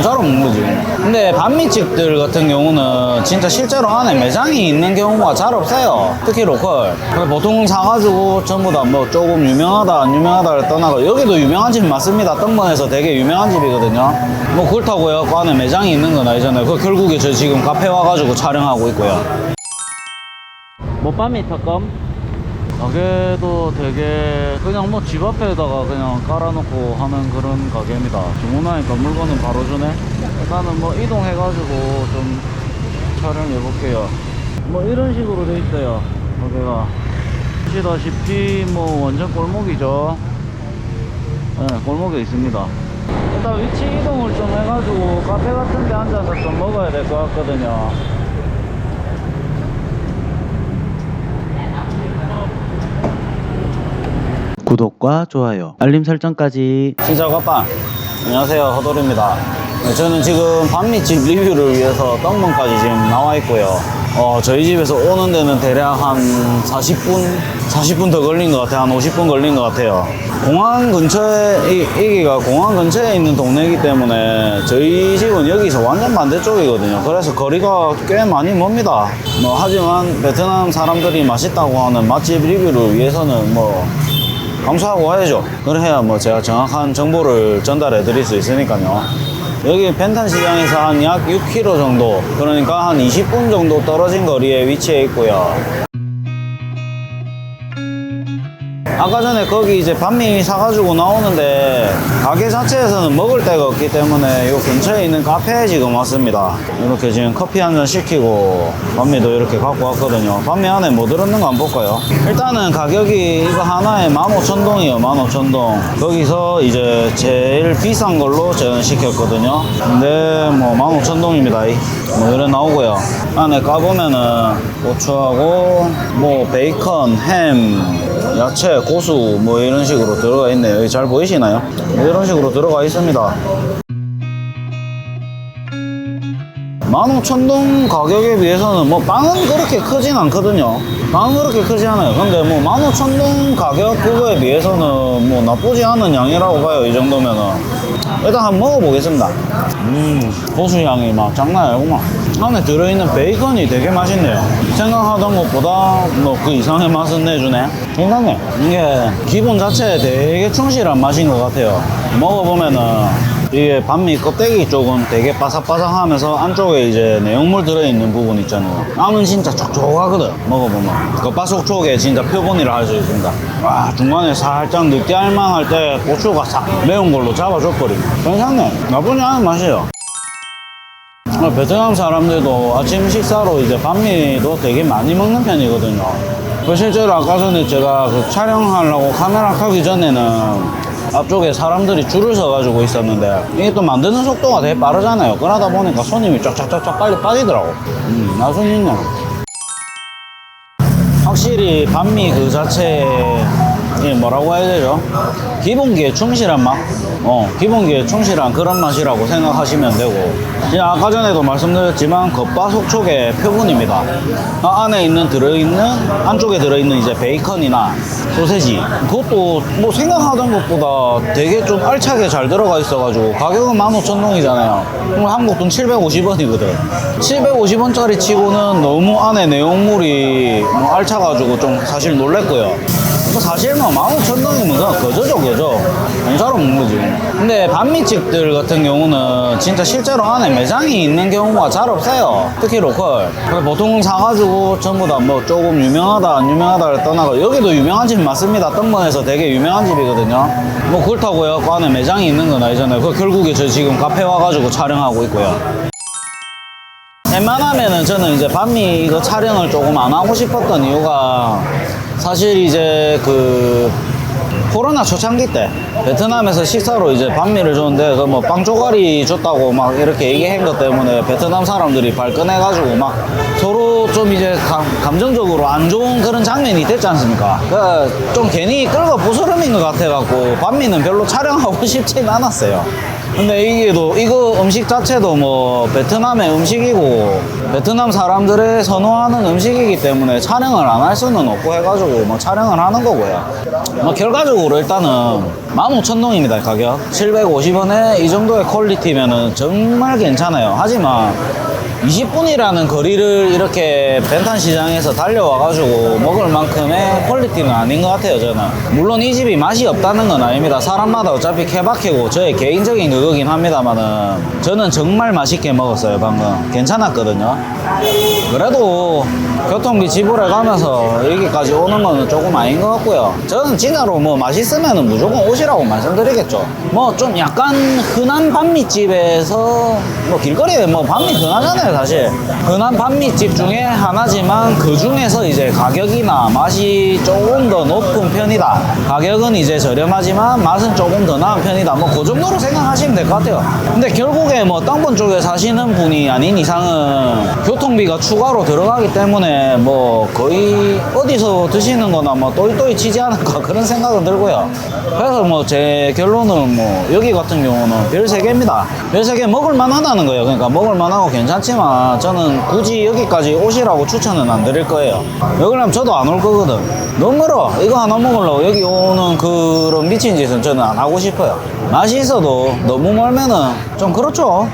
공짜로 먹는 거지. 근데 반미집들 같은 경우는 진짜 실제로 안에 매장이 있는 경우가 잘 없어요. 특히 로컬. 보통 사가지고 전부 다 뭐 조금 유명하다, 안 유명하다를 떠나고 여기도 유명한 집 맞습니다. 떡번에서 되게 유명한 집이거든요. 뭐 그렇다고요. 그 안에 매장이 있는 건 아니잖아요. 그 결국에 저 지금 카페 와가지고 촬영하고 있고요. 뭐 반미 턱검? 가게도 되게 그냥 뭐 집 앞에다가 그냥 깔아놓고 하는 그런 가게입니다. 주문하니까 물건은 바로 주네. 일단은 뭐 이동해가지고 좀 촬영해 볼게요. 뭐 이런 식으로 돼 있어요. 가게가. 보시다시피 뭐 완전 골목이죠. 네, 골목에 있습니다. 일단 위치 이동을 좀 해가지고 카페 같은 데 앉아서 좀 먹어야 될 것 같거든요. 구독과 좋아요, 알림 설정까지. 신사과 아빠 안녕하세요. 허돌입니다. 네, 저는 지금 반미집 리뷰를 위해서 떡문까지 지금 나와 있고요. 어, 저희 집에서 오는 데는 대략 한 40분 40분 더 걸린 것 같아요. 한 50분 걸린 것 같아요. 공항 근처에 이, 여기가 공항 근처에 있는 동네이기 때문에 저희 집은 여기서 완전 반대쪽이거든요. 그래서 거리가 꽤 많이 멉니다. 뭐 하지만 베트남 사람들이 맛있다고 하는 맛집 리뷰를 위해서는 뭐 감수하고 와야죠. 그래야 뭐 제가 정확한 정보를 전달해 드릴 수 있으니까요. 여기 펜탄 시장에서 한 약 6km 정도, 그러니까 한 20분 정도 떨어진 거리에 위치해 있고요. 아까 전에 거기 이제 반미 사가지고 나오는데 가게 자체에서는 먹을 데가 없기 때문에 요 근처에 있는 카페에 지금 왔습니다. 이렇게 지금 커피 한 잔 시키고 반미도 이렇게 갖고 왔거든요. 반미 안에 뭐 들었는 거 한번 볼까요? 일단은 가격이 이거 하나에 15,000동이에요. 15,000동. 거기서 이제 제일 비싼 걸로 저는 시켰거든요. 근데 뭐 15,000동입니다. 뭐 이런 나오고요. 안에 까보면은 고추하고 뭐 베이컨, 햄, 야채, 고수 뭐 이런 식으로 들어가 있네요. 잘 보이시나요? 이런 식으로 들어가 있습니다. 15,000동 가격에 비해서는 뭐 빵은 그렇게 크진 않거든요. 빵은 그렇게 크지 않아요. 근데 뭐 15,000동 가격 그거에 비해서는 뭐 나쁘지 않은 양이라고 봐요. 이 정도면은. 일단 한번 먹어보겠습니다. 음, 고수 향이 막 장난 아니구만. 안에 들어있는 베이컨이 되게 맛있네요. 생각하던 것보다 뭐 그 이상의 맛은 내주네. 괜찮네. 이게 기본 자체에 되게 충실한 맛인 것 같아요. 먹어보면은 이게 반미 껍데기 쪽은 되게 바삭바삭하면서 안쪽에 이제 내용물 들어있는 부분 있잖아요. 안은 진짜 촉촉하거든. 먹어보면. 겉바속 쪽에 진짜 표본이라 할 수 있습니다. 와, 중간에 살짝 느끼할만 할 때 고추가 싹 매운 걸로 잡아줘버리고. 괜찮네. 나쁘지 않은 맛이에요. 어, 베트남 사람들도 아침 식사로 이제 반미도 되게 많이 먹는 편이거든요. 그 실제로 아까 전에 제가 그 촬영하려고 카메라 켜기 전에는 앞쪽에 사람들이 줄을 서가지고 있었는데 이게 또 만드는 속도가 되게 빠르잖아요. 그러다 보니까 손님이 쫙쫙쫙쫙 빨리 빠지더라고. 음, 나순 있네. 확실히 반미 그 자체에 이 뭐라고 해야 되죠? 기본기에 충실한 맛? 어, 기본기에 충실한 그런 맛이라고 생각하시면 되고. 이제 아까 전에도 말씀드렸지만 겉바속촉의 표본입니다. 아, 안에 있는 들어있는 안쪽에 들어있는 이제 베이컨이나 소세지. 그것도 뭐 생각하던 것보다 되게 좀 알차게 잘 들어가 있어가지고 가격은 15,000동이잖아요. 그럼 한국 돈 750원이거든. 750원짜리 치고는 너무 안에 내용물이 뭐 알차가지고 좀 사실 놀랬고요. 뭐 사실 뭐 15,000동이면 그냥 거저죠 거저. 공짜로 먹는 거지. 근데 반미집들 같은 경우는 진짜 실제로 안에 매장이 있는 경우가 잘 없어요. 특히 로컬. 보통 사가지고 전부 다 뭐 조금 유명하다 안 유명하다를 떠나고 여기도 유명한 집 맞습니다. 떡번에서 되게 유명한 집이거든요. 뭐 그렇다고요. 그 안에 매장이 있는 건 아니잖아요. 그 결국에 저 지금 카페 와가지고 촬영하고 있고요. 웬만하면은 저는 이제 반미 이거 촬영을 조금 안 하고 싶었던 이유가 사실 이제 그 코로나 초창기 때 베트남에서 식사로 이제 반미를 줬는데 그 뭐 빵 조가리 줬다고 막 이렇게 얘기한 것 때문에 베트남 사람들이 발끈해가지고 막 서로 좀 이제 감, 감정적으로 안 좋은 그런 장면이 됐지 않습니까? 그 좀 괜히 끌고 부스럼인 것 같아갖고 반미는 별로 촬영하고 싶진 않았어요. 근데 이게도 이거 음식 자체도 뭐 베트남의 음식이고 베트남 사람들의 선호하는 음식이기 때문에 촬영을 안 할 수는 없고 해가지고 뭐 촬영을 하는 거고요. 뭐 결과적으로 일단은 15,000동입니다 가격. 750원에 이 정도의 퀄리티면은 정말 괜찮아요. 하지만 20분이라는 거리를 이렇게 벤탄 시장에서 달려와가지고 먹을 만큼의 퀄리티는 아닌 것 같아요, 저는. 물론 이 집이 맛이 없다는 건 아닙니다. 사람마다 어차피 케바케고 저의 개인적인 그거긴 합니다만은 저는 정말 맛있게 먹었어요, 방금. 괜찮았거든요. 그래도 교통비 지불해 가면서 여기까지 오는 거는 조금 아닌 것 같고요. 저는 진짜로 뭐 맛있으면 무조건 오시라고 말씀드리겠죠. 뭐 좀 약간 흔한 반미집에서 뭐 길거리에 뭐 반미 흔하잖아요, 사실. 흔한 반미집 중에 하나지만 그 중에서 이제 가격이나 맛이 조금 더 높은 편이다. 가격은 이제 저렴하지만 맛은 조금 더 나은 편이다. 뭐 그 정도로 생각하시면 될 것 같아요. 근데 결국에 뭐 땅본 쪽에 사시는 분이 아닌 이상은 교통비가 추가로 들어가기 때문에 뭐 거의 어디서 드시는 거나 뭐 또이또이 치지 않을까 그런 생각은 들고요. 그래서 뭐 제 결론은 뭐 여기 같은 경우는 별 3개입니다. 별 3개 먹을만 하다는 거예요. 그러니까 먹을만 하고 괜찮지만 저는 굳이 여기까지 오시라고 추천은 안 드릴 거예요. 여기라면 저도 안 올 거거든. 너무 멀어. 이거 하나 먹으려고 여기 오는 그런 미친 짓은 저는 안 하고 싶어요. 맛이 있어도 너무 멀면은 좀 그렇죠.